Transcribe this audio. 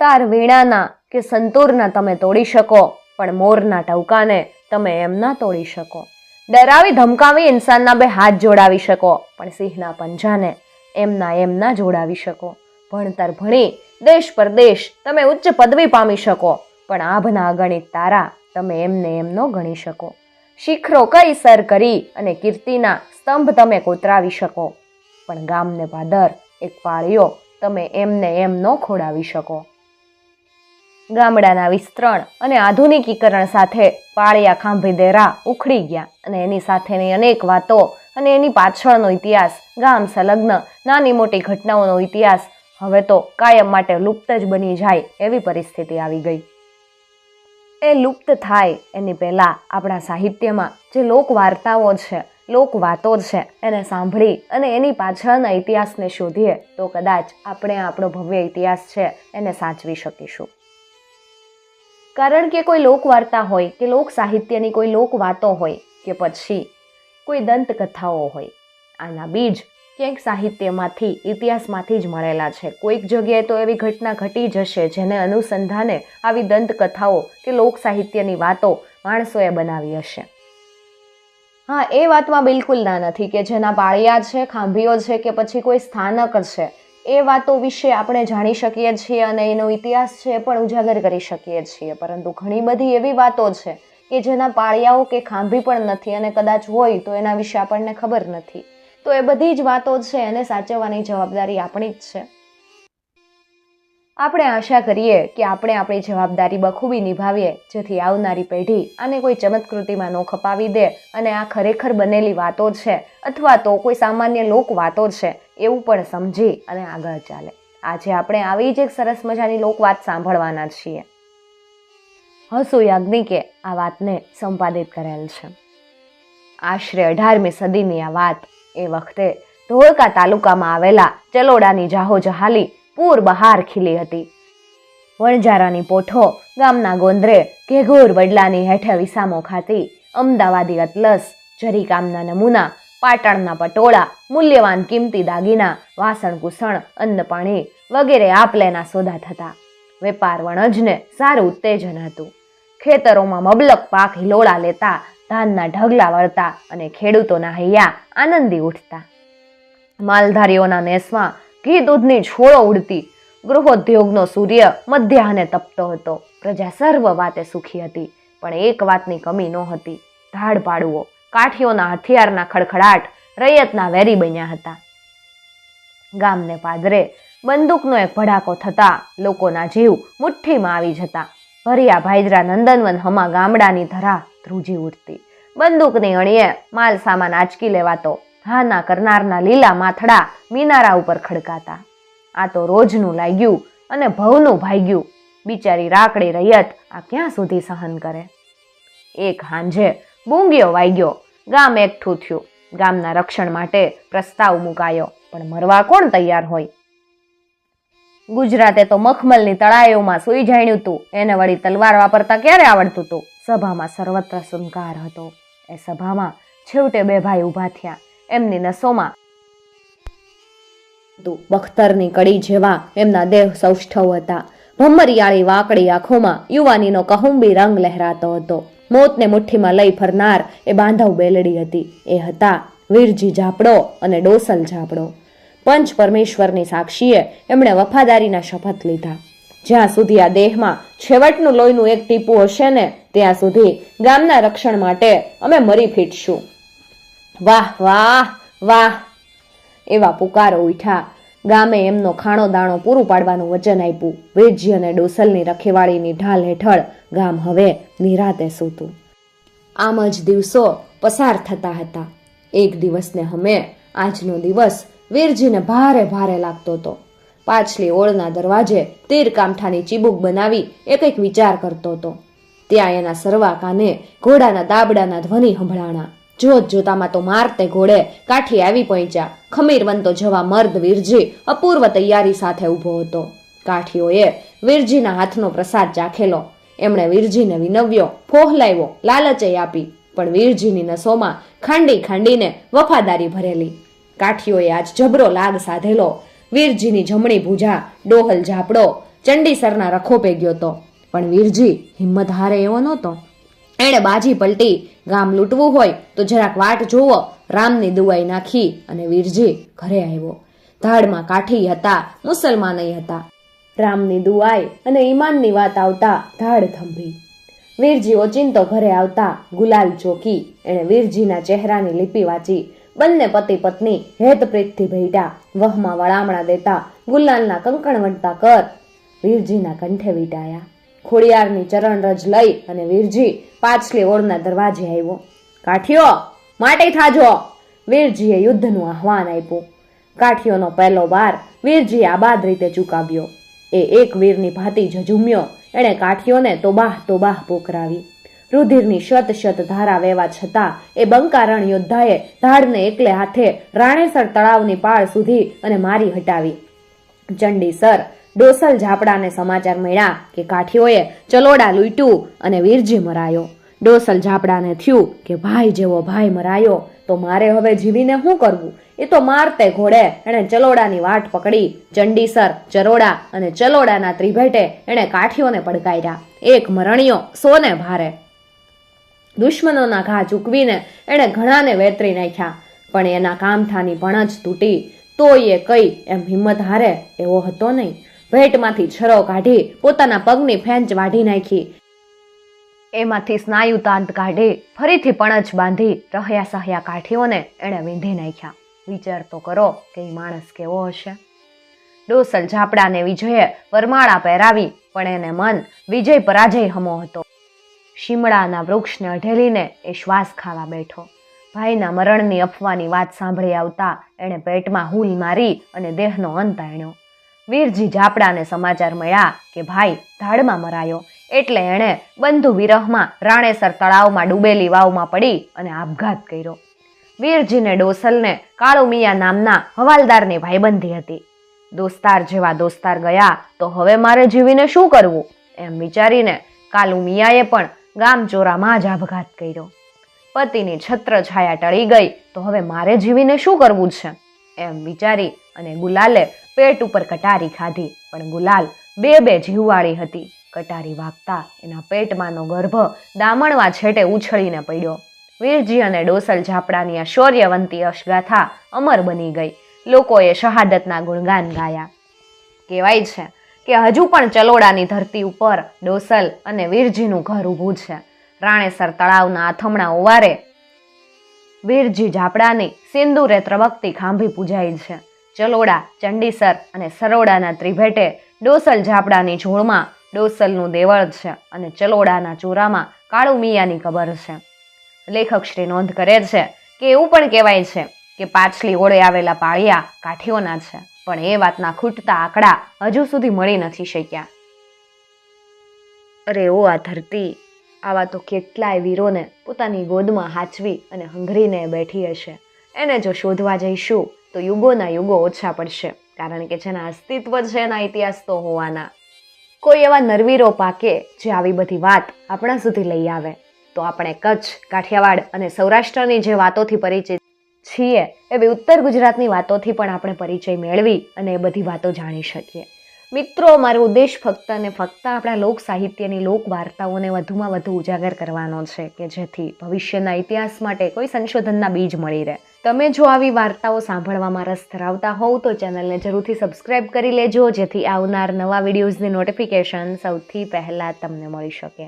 તાર વીણાના કે સંતૂરના તમે તોડી શકો, પણ મોરના ટવકાને તમે એમ ના તોડી શકો. ડરાવી ધમકાવી ઇન્સાનના બે હાથ જોડાવી શકો, પણ સિંહના પંજાને એમના એમ ના જોડાવી શકો. ભણતર ભણી દેશ પરદેશ તમે ઉચ્ચ પદવી પામી શકો, પણ આભના અગણિત તારા તમે એમને એમનો ગણી શકો. શિખરો કઈ સર કરી અને કીર્તિના સ્તંભ તમે કોતરાવી શકો, પણ ગામને પાદર એક પાળીઓ તમે એમને એમનો ખોડાવી શકો. ગામડાના વિસ્તરણ અને આધુનિકીકરણ સાથે પાળિયા ખાંભી દેરા ઉખડી ગયા અને એની સાથેની અનેક વાતો અને એની પાછળનો ઇતિહાસ, ગામ સંલગ્ન, નાની મોટી ઘટનાઓનો ઇતિહાસ, હવે તો કાયમ માટે લુપ્ત જ બની જાય એવી પરિસ્થિતિ આવી ગઈ. એ લુપ્ત થાય એની પહેલાં આપણા સાહિત્યમાં જે લોકવાર્તાઓ છે લોક વાતો છે, એને સાંભળી અને એની પાછળના ઇતિહાસને શોધીએ તો કદાચ આપણે આપણો ભવ્ય ઇતિહાસ છે એને સાચવી શકીશું. કારણ કે કોઈ લોકવાર્તા હોય કે લોક સાહિત્યની કોઈ લોક વાતો હોય કે પછી કોઈ દંતકથાઓ હોય, આના બીજ ક્યાંક સાહિત્યમાંથી, ઇતિહાસમાંથી જ મળેલા છે. કોઈક જગ્યાએ તો એવી ઘટના ઘટી જશે જેને અનુસંધાને આવી દંતકથાઓ કે લોક સાહિત્યની વાતો માણસોએ બનાવી હશે. હા, એ વાતમાં બિલકુલ ના નથી કે જેના પાળિયા છે, ખાંભીઓ છે કે પછી કોઈ સ્થાનક છે. એ વાતો વિશે આપણે જાણી શકીએ છીએ અને એનો ઇતિહાસ છે એ પણ ઉજાગર કરી શકીએ છીએ. પરંતુ ઘણી બધી એવી વાતો છે કે જેના પાળિયાઓ કે ખાંભી પણ નથી અને કદાચ હોય તો એના વિશે આપણને ખબર નથી. તો એ બધી જ વાતો છે, એને સાચવવાની જવાબદારી આપણી જ છે. આપણે આશા કરીએ કે આપણે આપણી જવાબદારી બખૂબી નિભાવીએ, જેથી આવનારી પેઢી આને કોઈ ચમત્કૃતિમાં ન ખપાવી દે અને આ ખરેખર બનેલી વાતો છે, અથવા તો કોઈ સામાન્ય લોક વાતો છે, એવું પણ સમજી અને આગળ ચાલે. આજે આપણે આવી જ એક સરસ મજાની લોકવાત સાંભળવાના છીએ. હસુ યાજ્ઞિકે આ વાતને સંપાદિત કરેલ છે. આશરે અઢારમી સદીની આ વાત એ વખતે ધોળકા તાલુકામાં આવેલા ચલોડાની જાહો જહાલી પૂર બહાર ખીલી હતી. વણજારાની પોઠો ગામના ગોંદરે ઘેઘોર વડલાની હેઠે વિસામો ખાતી અમદાવાદી અતલસ જરીકામના નમૂના, પાટણના પટોળા, મૂલ્યવાન કિંમતી દાગીના વાસણ કુસણ અન્નપાણી વગેરે આપલેના સોદા થતા. વેપાર વણજને સારું ઉત્તેજન હતું. ખેતરોમાં મબલક પાક હિલોળા લેતા, ધાનના ઢગલા વળતા અને ખેડૂતોના હૈયા આનંદી ઉઠતા. માલધારીઓના નેસમાં ઘી દૂધની છોળો ઉડતી. ગૃહોદ્યોગનો સૂર્ય મધ્યાહને તપતો હતો. પ્રજા સર્વ વાતે સુખી હતી, પણ એક વાતની કમી નહોતી. ધાડ પાડવો કાઠીઓના હથિયારના ખડખડાટ રૈયતના વેરી બન્યા હતા. ગામને પાદરે બંદૂકનો એક ભડાકો થતા લોકોના જીવ મુઠ્ઠીમાં આવી જતા. ભર્યા ભાઈદરા નંદનવન હમા ગામડાની ધરા ધ્રુજી ઉઠતી. બંદૂકની અણીએ માલ સામાન આંચકી લેવાતો. હાના કરનારના લીલા માથડા મિનારા ઉપર ખડકાતા. આ તો રોજનું લાગ્યું અને ભવનું ભાગ્યું. બિચારી રાકડી રૈયત આ ક્યાં સુધી સહન કરે? એક હાંજે બૂંગિયો વાગ્યો. ગામ એકઠું થયું. ગામના રક્ષણ માટે પ્રસ્તાવ મુકાયો. પણ મરવા કોણ તૈયાર હોય? ગુજરાતે તો મખમલની તળાઈઓમાં સૂઈ જાણ્યું હતું એને વળી તલવાર વાપરતા ક્યારે આવડતું હતું સભામાં સર્વત્ર સુનકાર હતો. એ સભામાં છેવટે બે ભાઈ ઊભા થયા. એમની નસોમાં બખ્તરની કડી જેવા એમના દેહ સૌષ્ઠવ હતા. ભમરિયાળી વાકડી આંખોમાં યુવાનીનો કહુંબી રંગ લહેરાતો હતો. મોતને મુઠ્ઠીમાં લઈ ફરનાર એ બાંધવ બેલડી હતી. એ હતા વીરજી ઝાપડો અને ડોસલ ઝાપડો. પંચ પરમેશ્વરની સાક્ષીએ એમણે વફાદારીના શપથ લીધા. જ્યાં સુધી આ દેહમાં છેવટનું લોહીનું એક ટીપું હશે ને, ત્યાં સુધી ગામના રક્ષણ માટે અમે મરી ફીટશું. વાહ વાહ વાહ. એવા પુકારો ઉઠ્યા. ગામે એમનો ખાણો દાણો પૂરું પાડવાનું વચન આપ્યું. વેજી અને ડોસલની રખેવાળીની ઢાલ હેઠળ ગામ હવે નિરાતે સૂતું. આમ જ દિવસો પસાર થતા હતા. એક દિવસને હમે આજનો દિવસ વીરજીને ભારે ભારે લાગતો હતો. પાછલી ઓળના દરવાજે તીર કામઠાની ચીબુક બનાવી એક એક વિચાર કરતો હતો. ત્યાં એના સરવા કાને ઘોડાના દાબડાના ધ્વનિ સંભળાણા. જોત જોતામાં તો મારતે ઘોડે કાઠી આવી પહોંચ્યા. ખમીરવંતો જવા મર્દ વીરજી અપૂર્વ તૈયારી સાથે ઊભો હતો. કાઠીઓએ વીરજીના હાથનો પ્રસાદ ચાખેલો. એમણે વીરજીને વિનવ્યો, ફોહલાવ્યો લાલચય આપી, પણ વીરજીની નસોમાં ખાંડી ખાંડીને વફાદારી ભરેલી. કાઠીઓએ આજ જબરો લાગ સાધેલો. વીરજીની જમણી ભૂજા, ડોહલ ઝાપડો, ચંડીસરના રખો ગયો તો પણ વીરજી હિંમત હારે એવો નહોતો. એણે બાજી પલટી, ગામ લૂંટવું હોય તો જરાક વાટ જોવો રામની દુવાઈ નાખી અને વીરજી ઘરે આવ્યો. ધાડમાં કાઠી હતા મુસલમાનય હતા. રામની દુઆઈ અને ઈમાનની વાત આવતા ધાડ થંભી. વીરજી ઓચિંતો ઘરે આવતા ગુલાલ ચોકી, એણે વીરજીના ચહેરાની લિપિ વાંચી. બંને પતિ પત્ની હેતપ્રીતથી ભેટા વહમાં વળામણા દેતા ગુલાલના કંકણ વંટતા કર. વીરજીના કંઠે વીટાયા. ખોડિયારની ચરણરજ લઈ અને વીરજી પાછલી ઓળના દરવાજે આવ્યો. કાઠીઓ, માટે થાજો. વીરજીએ યુદ્ધનું આહવાન આપ્યું. કાઠીઓનો પહેલો વાર વીરજી આબાદ રીતે ચૂકાવ્યો. એ એક વીરની ભાંતિ ઝઝુમ્યો. એણે કાઠીઓને તોબાહ તોબાહ પોકરાવી રુધિરની શત શત ધારા વહેવા છતાં એ બંકારણ યોદ્ધાએ ધાડને એકલે હાથે રાણેસર તળાવની પાળ સુધી અને મારી હટાવી. ચંડીસર ડોસલ ઝાપડાને સમાચાર મળ્યા કે કાઠીઓએ ચલોડા લૂંટ્યું અને વીરજી મરાયો. ડોસલ ઝાપડાને થયું કે ભાઈ જેવો ભાઈ મરાયો. તો મારે હવે જીવીને શું કરવું? એ તો મારતે ઘોડે એણે ચલોડાની વાટ પકડી. ચંડીસર, ચરોડા અને ચલોડાના ત્રિભેટે એણે કાઠીઓને પડકાર્યા. એક મરણિયો સોને ભારે. દુશ્મનોના ઘા ચૂકવીને એણે ઘણાને વેતરી નાખ્યા. પણ એના કામઠાની ભણજ તૂટી. તો એ કઈ એમ હિંમત હારે એવો હતો નહીં. ભેટમાંથી છરો કાઢી પોતાના પગની ફેંચ વાઢી નાખી. એમાંથી સ્નાયુ તાંત કાઢી ફરીથી પણજ બાંધી રહ્યા સહ્યા કાઠીઓને એણે વીંધી નાખ્યા. વિચાર તો કરો કે એ માણસ કેવો હશે. ડોસલ ઝાપડાને વિજયે વરમાળા પહેરાવી, પણ એને મન વિજય પરાજય હમો હતો. શિમળાના વૃક્ષને અઢેલીને એ શ્વાસ ખાવા બેઠો. ભાઈના મરણની અફવાની વાત સાંભળી આવતા એણે પેટમાં હૂલ મારી અને દેહનો અંત આણ્યો. વીરજી ઝાપડાને સમાચાર મળ્યા કે ભાઈ ધાડમાં મરાયો. એટલે એણે બંધુ વિરહમાં રાણેસર તળાવમાં ડૂબેલી વાવમાં પડી અને આપઘાત કર્યો. વીરજીને ડોસલને કાળુ મિયા નામના હવાલદારની ભાઈબંધી હતી. દોસ્તાર જેવા દોસ્તાર ગયા તો હવે મારે જીવીને શું કરવું? એમ વિચારીને કાલુ મિયાએ પણ ગામચોરામાં જ આપઘાત કર્યો. પતિની છત્ર છાયા ટળી ગઈ તો હવે મારે જીવીને શું કરવું છે? એમ વિચારી અને ગુલાલે પેટ ઉપર કટારી ખાધી, પણ ગુલાલ બે બે જીવવાળી હતી. કટારી વાગતા એના પેટમાંનો ગર્ભ દામણવા છેટે ઉછળીને પડ્યો. વીરજી અને ડોસલ ઝાપડાની આ શૌર્યવંતી અશગાથા અમર બની ગઈ. લોકોએ શહાદતના ગુણગાન ગાયા. કહેવાય છે કે હજુ પણ ચલોડાની ધરતી ઉપર ડોસલ અને વીરજીનું ઘર ઊભું છે. રાણેસર તળાવના આથમણા ઓવારે વીરજી ઝાપડાની સિંદુરે ત્રબકતી ખાંભી પૂજાઈ છે. ચલોડા, ચંડીસર અને સરોડાના ત્રિભેટે ડોસલ ઝાપડાની જોડમાં ડોસલનું દેવળ છે અને ચલોડાના ચોરામાં કાળુ મિયાની કબર છે. લેખક શ્રી નોંધ કરે છે કે એવું પણ કહેવાય છે કે પાછલી ઓળે આવેલા પાળિયા કાઠીઓના છે, પણ એ વાતના ખૂટતા આંકડા હજુ સુધી મળી નથી શક્યા. અરે ઓ આ ધરતી, આવા તો કેટલાય વીરોને પોતાની ગોદમાં હાચવી અને હંઘરીને બેઠી હશે. એને જો શોધવા જઈશું તો યુગોના યુગો ઓછા પડશે. કારણ કે જેના અસ્તિત્વ છે એના ઇતિહાસ તો હોવાના. કોઈ એવા નરવીરો પાકે જે આવી બધી વાત આપણા સુધી લઈ આવે. તો આપણે કચ્છ, કાઠિયાવાડ અને સૌરાષ્ટ્રની જે વાતોથી પરિચિત છીએ, એવી ઉત્તર ગુજરાતની વાતોથી પણ આપણે પરિચય મેળવી અને એ બધી વાતો જાણી શકીએ. મિત્રો, મારો ઉદ્દેશ ફક્ત અને ફક્ત આપણા લોક સાહિત્યની લોક વાર્તાઓને વધુમાં વધુ ઉજાગર કરવાનો છે કે જેથી ભવિષ્યના ઇતિહાસ માટે કોઈ સંશોધનના બીજ મળી રહે. તમે જો આવી વાર્તાઓ સાંભળવામાં રસ ધરાવતા હોવ તો ચેનલને જરૂરથી સબસ્ક્રાઇબ કરી લેજો જેથી આવનાર નવા વિડીયોઝની નોટિફિકેશન સૌથી પહેલાં તમને મળી શકે.